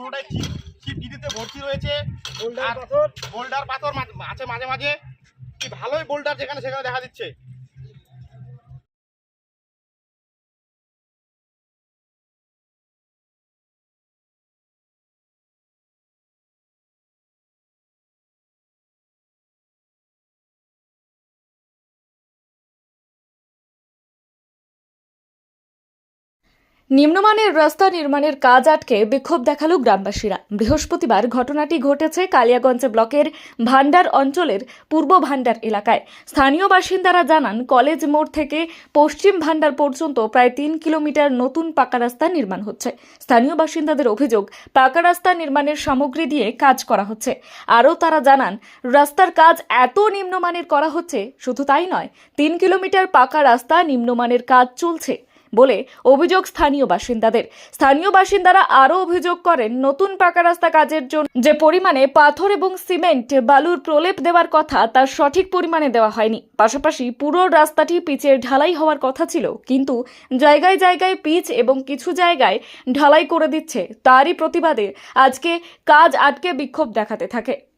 পুরোটাই ছিপ ছিপ গিরিতে ভর্তি রয়েছে। বোল্ডার পাথর। বোল্ডার পাথর আছে মাঝে মাঝে। কি ভালোই বোল্ডার যেখানে সেখানে দেখা দিচ্ছে। নিম্নমানের রাস্তা নির্মাণের কাজ আটকে বিক্ষোভ দেখাল গ্রামবাসীরা। বৃহস্পতিবার ঘটনাটি ঘটেছে কালিয়াগঞ্জ ব্লকের ভান্ডার অঞ্চলের পূর্ব ভান্ডার এলাকায়। স্থানীয় বাসিন্দারা জানান, কলেজ মোড় থেকে পশ্চিম ভান্ডার পর্যন্ত প্রায় তিন কিলোমিটার নতুন পাকা রাস্তা নির্মাণ হচ্ছে। স্থানীয় বাসিন্দাদের অভিযোগ, পাকা রাস্তা নির্মাণের সামগ্রী দিয়ে কাজ করা হচ্ছে। আরও তারা জানান, রাস্তার কাজ এত নিম্নমানের করা হচ্ছে, শুধু তাই নয়, তিন কিলোমিটার পাকা রাস্তা নিম্নমানের কাজ চলছে। বলে অভিযোগ স্থানীয় বাসিন্দাদের। স্থানীয় বাসিন্দারা আরও অভিযোগ করেন, নতুন পাকা রাস্তা কাজের জন্য যে পরিমাণে পাথর এবং সিমেন্ট, বালুর প্রলেপ দেওয়ার কথা তার সঠিক পরিমাণে দেওয়া হয়নি। পাশাপাশি পুরো রাস্তাটি পিচের ঢালাই হওয়ার কথা ছিল, কিন্তু জায়গায় জায়গায় পিচ এবং কিছু জায়গায় ঢালাই করে দিচ্ছে। তারই প্রতিবাদে আজকে কাজ আটকে বিক্ষোভ দেখাতে থাকে।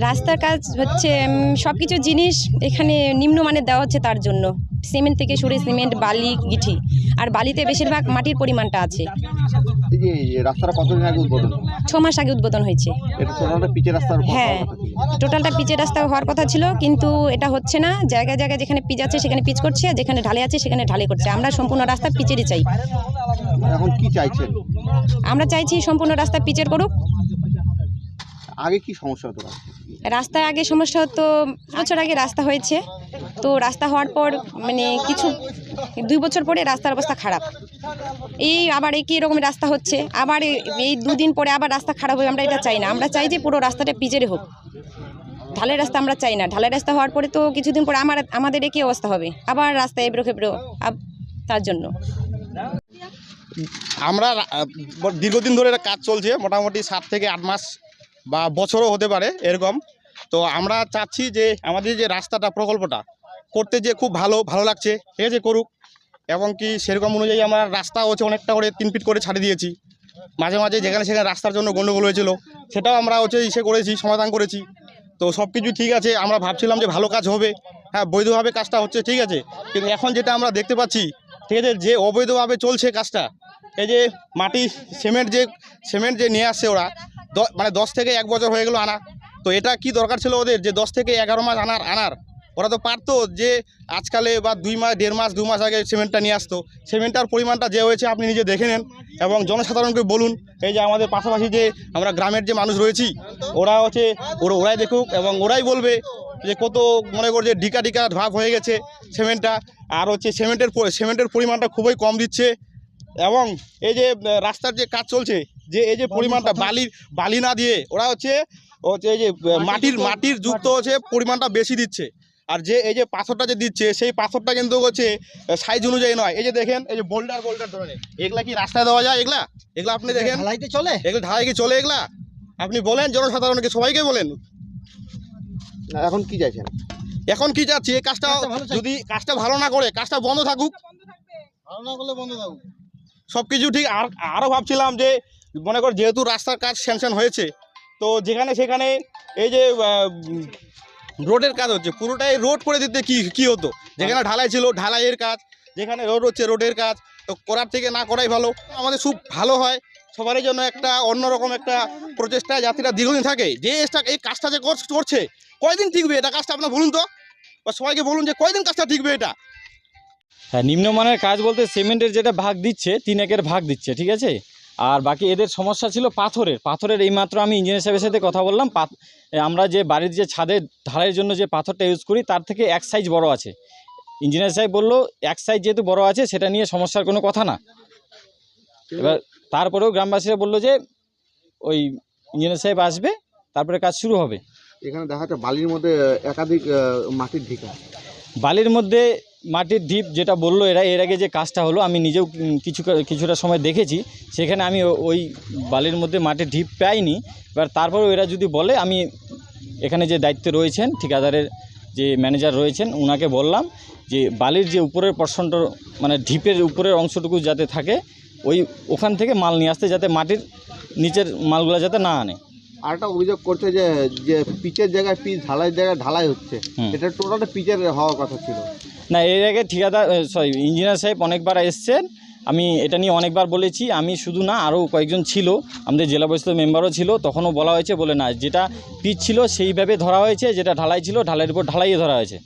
রাস্তার কাজ হচ্ছে সব কিছু জিনিস এখানে নিম্নমানের দেওয়া হচ্ছে তার জন্য। সিমেন্ট থেকে শুরু সিমেন্ট বালি গিঠি। আর বালিতে বেশিরভাগ মাটির পরিমাণটা আছে। রাস্তাটা কতদিন আগে উদ্বোধন? ছ মাস আগে উদ্বোধন হয়েছে। হ্যাঁ। টোটালটা পিচের রাস্তা হওয়ার কথা ছিল কিন্তু এটা হচ্ছে না। জায়গায় জায়গায় যেখানে পিচ আছে সেখানে পিচ করছে আর যেখানে ঢালে আছে সেখানে ঢালে করছে। আমরা সম্পূর্ণ রাস্তা পিচেরই চাই। এখন কি চাইছেন? আমরা চাইছি সম্পূর্ণ রাস্তা পিচের করুক। আগে কি সমস্যা হতো রাস্তায়? আগে সমস্যা হতো বছর আগে রাস্তা হয়েছে। তো রাস্তা হওয়ার পর মানে কিছু দুই বছর পরে রাস্তার অবস্থা খারাপ। এই আবার একই রকমের রাস্তা হচ্ছে। আবার এই- দুদিন পরে আবার রাস্তা খারাপ হবে আমরা এটা চাই না। আমরা চাই যে পুরো রাস্তাটা পিচেরে হোক। ঢালের রাস্তা আমরা চাই না। ঢালের রাস্তা হওয়ার পরে তো কিছুদিন পরে আমার আমাদের একই অবস্থা হবে। আবার রাস্তা এবড়ো খেবড়ো তার জন্য। আমরা দীর্ঘদিন ধরে এটা কাজ চলছে। মোটামুটি সাত থেকে আট মাস বা বছরও হতে পারে এরকম। তো আমরা চাচ্ছি যে আমাদের যে রাস্তাটা, প্রকল্পটা করতে যে খুব ভালো ভালো লাগছে ঠিক আছে করুক। এবং কি সেরকম অনুযায়ী আমরা রাস্তা হচ্ছে অনেকটা করে তিন ফিট করে ছাড়ে দিয়েছি। মাঝে মাঝে যেখানে সেখানে রাস্তার জন্য গণ্ডগোল হয়েছিল, সেটাও আমরা হচ্ছে ইসে করেছি, সমাধান করেছি। তো সব কিছু ঠিক আছে, আমরা ভাবছিলাম যে ভালো কাজ হবে হ্যাঁ বৈধভাবে কাজটা হচ্ছে ঠিক আছে। কিন্তু এখন যেটা আমরা দেখতে পাচ্ছি, ঠিক আছে, যে অবৈধভাবে চলছে কাজটা, এই যে মাটি, সিমেন্ট যে সিমেন্ট যে নিয়ে আসছে ওরা মানে দশ থেকে এক বছর হয়ে গেলো আনা। তো এটা কি দরকার ছিল ওদের? যে দশ থেকে এগারো মাস আনার আনার। ওরা তো পারতো যে আজকালে বা দুই মাস, দেড় মাস, দু মাস আগে সিমেন্টটা নিয়ে আসতো। সিমেন্টটার পরিমাণটা যে হয়েছে আপনি নিজে দেখে নেন এবং জনসাধারণকে বলুন, এই যে আমাদের পাশাপাশি যে আমরা গ্রামের যে মানুষ রয়েছি, ওরা হচ্ছে, ওরা ওরাই দেখুক এবং ওরাই বলবে যে কত মনে কর যে ডিকা ডিকা ভাব হয়ে গেছে সিমেন্টটা আর হচ্ছে সিমেন্টের সিমেন্টের পরিমাণটা খুবই কম দিচ্ছে। এবং এই যে রাস্তার যে কাজ চলছে যে এই যে পরিমাণটা বালির বালি না দিয়ে ওরা হচ্ছে হচ্ছে এই যে মাটির মাটির যুক্ত হচ্ছে পরিমাণটা বেশি দিচ্ছে। আর যে এই যে পাথরটা যে দিচ্ছে সেই পাথরটা কিন্তু হচ্ছে সাইজ অনুযায়ী নয়। এই যে দেখেন এই যে বোল্ডার বোল্ডার ধরনের এগুলা কি রাস্তায় দেওয়া যায় এগুলা? এগুলা আপনি দেখেন। ঢালাইতে চলে? এগুলো ঢালাই কি চলে এগুলা? আপনি বলেন জনসাধারণকে সবাইকে বলেন। এখন কি চাইছেন? এখন কি যাচ্ছে এই কাজটা যদি কাজটা ভালো না করে কাজটা বন্ধ থাকুক। ভালো না করলে বন্ধ দাও সব কিছু ঠিক আর আরও ভাবছিলাম যে মনে কর যেহেতু রাস্তার কাজ স্যাংশন হয়েছে তো যেখানে সেখানে এই যে রোডের কাজ হচ্ছে পুরোটাই রোড করে দিতে কি কি হতো? যেখানে ঢালাই ছিল ঢালাইয়ের কাজ যেখানে রোড হচ্ছে রোডের কাজ তো করার থেকে না করাই ভালো। আমাদের খুব ভালো হয় সবারই জন্য একটা অন্যরকম একটা প্রচেষ্টা যাত্রীরা দীর্ঘদিন থাকে। যে এসটা- এই কাজটা যে কর- করছে কয়দিন টিকবে এটা কাজটা আপনার বলুন তো? বা সবাইকে বলুন যে কয়দিন কাজটা টিকবে এটা? হ্যাঁ নিম্নমানের কাজ বলতে সিমেন্টের যেটা ভাগ দিচ্ছে তিন একের ভাগ দিচ্ছে ঠিক আছে? আর বাকি এদের সমস্যা ছিল পাথরের। পাথরের এইমাত্র আমি ইঞ্জিনিয়ার সাহেবের সাথে কথা বললাম। আমরা যে বাড়ির যে ছাদের ঢালাইয়ের জন্য যে পাথরটা ইউজ করি তার থেকে এক সাইজ বড় আছে। ইঞ্জিনিয়ার সাহেব বলল এক সাইজ যেহেতু বড় আছে সেটা নিয়ে সমস্যার কোনো কথা না। এবার তারপরেও গ্রামবাসীরা বলল যে ওই ইঞ্জিনিয়ার সাহেব আসবে তারপরে কাজ শুরু হবে। এখানে দেখা যাচ্ছে বালির মধ্যে একাধিক মাটির ঢিকা। বালির মধ্যে মাটির ঢিপ যেটা বলল এরা এর আগে যে কাজটা হলো আমি নিজেও কিছু কিছুটা সময় দেখেছি সেখানে আমি ওই বালির মধ্যে মাটির ঢিপ পাইনি। এবার তারপরেও এরা যদি বলে আমি এখানে যে দায়িত্বে রয়েছেন ঠিকাদারের যে ম্যানেজার রয়েছেন ওনাকে বললাম যে বালির যে উপরের পর্শনটা মানে ঢিপের উপরের অংশটুকু যাতে থাকে ওই ওখান থেকে মাল নিয়ে আসতে যাতে মাটির নিচের মালগুলো যাতে না আনে। আর একটা অভিযোগ করছে যে যে পিচের জায়গায় পিচ ঢালাইয়ের জায়গায় ঢালাই হচ্ছে। এটা টোটালটা পিচের হওয়ার কথা ছিল। না, এর আগে ঠিকাদার সরি ইঞ্জিনিয়ার সাহেব অনেকবার এসছেন। আমি এটা নিয়ে অনেকবার বলেছি, আমি শুধু না আরও কয়েকজন ছিল, আমাদের জেলা পরিষদের মেম্বারও ছিল, তখনও বলা হয়েছে বলে না, যেটা পিচ ছিল সেইভাবে ধরা হয়েছে, যেটা ঢালাই ছিল ঢালাইয়ের উপর ঢালাইয়ে ধরা হয়েছে।